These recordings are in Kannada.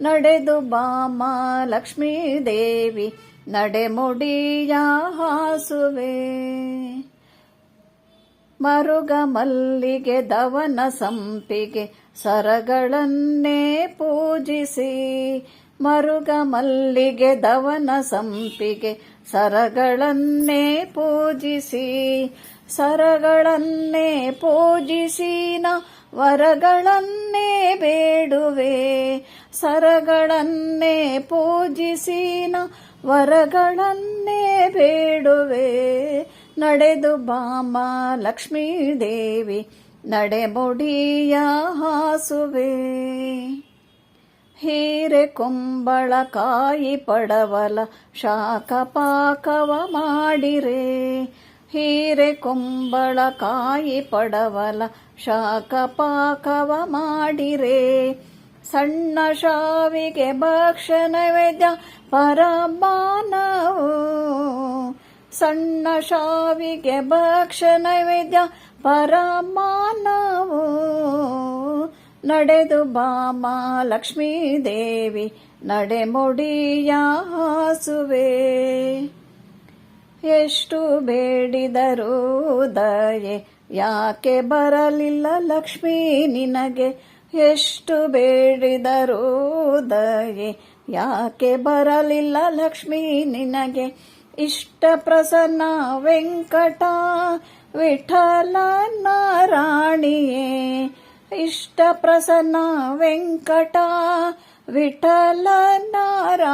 ನಡೆದು ಬಾಮ ಲಕ್ಷ್ಮೀ ದೇವಿ ನಡೆಮುಡಿಯ ಹಾಸುವೆ. ಮರುಗ ಮಲ್ಲಿಗೆ ದವನ ಸಂಪಿಗೆ ಸರಗಳನ್ನೇ ಪೂಜಿಸಿ. ಮರುಗ ಮಲ್ಲಿಗೆ ದವನ ಸಂಪಿಗೆ ಸರಗಳನ್ನೇ ಪೂಜಿಸಿ. ಸರಗಳನ್ನೇ ಪೂಜಿಸಿನ ವರಗಳನ್ನೇ ಬೇಡುವೆ, ಸರಗಳನ್ನೇ ಪೂಜಿಸಿನ ವರಗಳನ್ನೇ ಬೇಡುವೆ. ನಡೆದು ಬಾಮ ಲಕ್ಷ್ಮೀ ದೇವಿ ನಡೆಮುಡಿಯ ಹಾಸುವೆ. ಹೀರೆ ಕುಂಬಳ ಕಾಯಿ ಪಡವಲ, ಶಾಖ ಪಾಕವ ಮಾಡಿರೆ ಹೀರೆ ಕುಂಬಳ ಕಾಯಿ ಪಡವಲ ಶಾಖ ಪಾಕವ ಮಾಡಿರೆ. ಸಣ್ಣ ಶಾವಿಗೆ ಭಕ್ಷ ನೈವೇದ್ಯ ಪರಮಾನವು ಸಣ್ಣ ಶಾವಿಗೆ ಭಕ್ಷ ನೈವೇದ್ಯ ಪರಮಾನವು ನಡೆದು ಬಾಮ ಲಕ್ಷ್ಮೀ ದೇವಿ ನಡೆಮುಡಿಯ ಹಾಸುವೆ. ಎಷ್ಟು ಬೇಡಿದರೂ ದಯೆ ಯಾಕೆ ಬರಲಿಲ್ಲ ಲಕ್ಷ್ಮೀ ನಿನಗೆ? ಎಷ್ಟು ಬೇಡಿದರೂ ದಯೆ ಯಾಕೆ ಬರಲಿಲ್ಲ ಲಕ್ಷ್ಮೀ ನಿನಗೆ? ಇಷ್ಟ ಪ್ರಸನ್ನ ವೆಂಕಟ ವಿಠಲ ನಾರಾಣಿಯೇ ಇಷ್ಟ ಪ್ರಸನ್ನ ವೆಂಕಟ ವಿಠಲ ನಾರಾಣಿಯೇ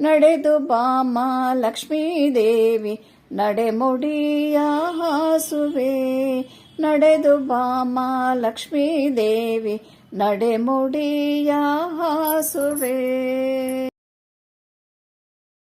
ನಡೆದು ಬಾಮ ಲಕ್ಷ್ಮೀ ದೇವಿ ನಡೆಮುಡಿಯ ಹಾಸುವೆ. ನಡೆದು ಬಾಮ ಲಕ್ಷ್ಮೀ ದೇವಿ ನಡೆಮುಡಿಯ ಹಾಸುವೆ.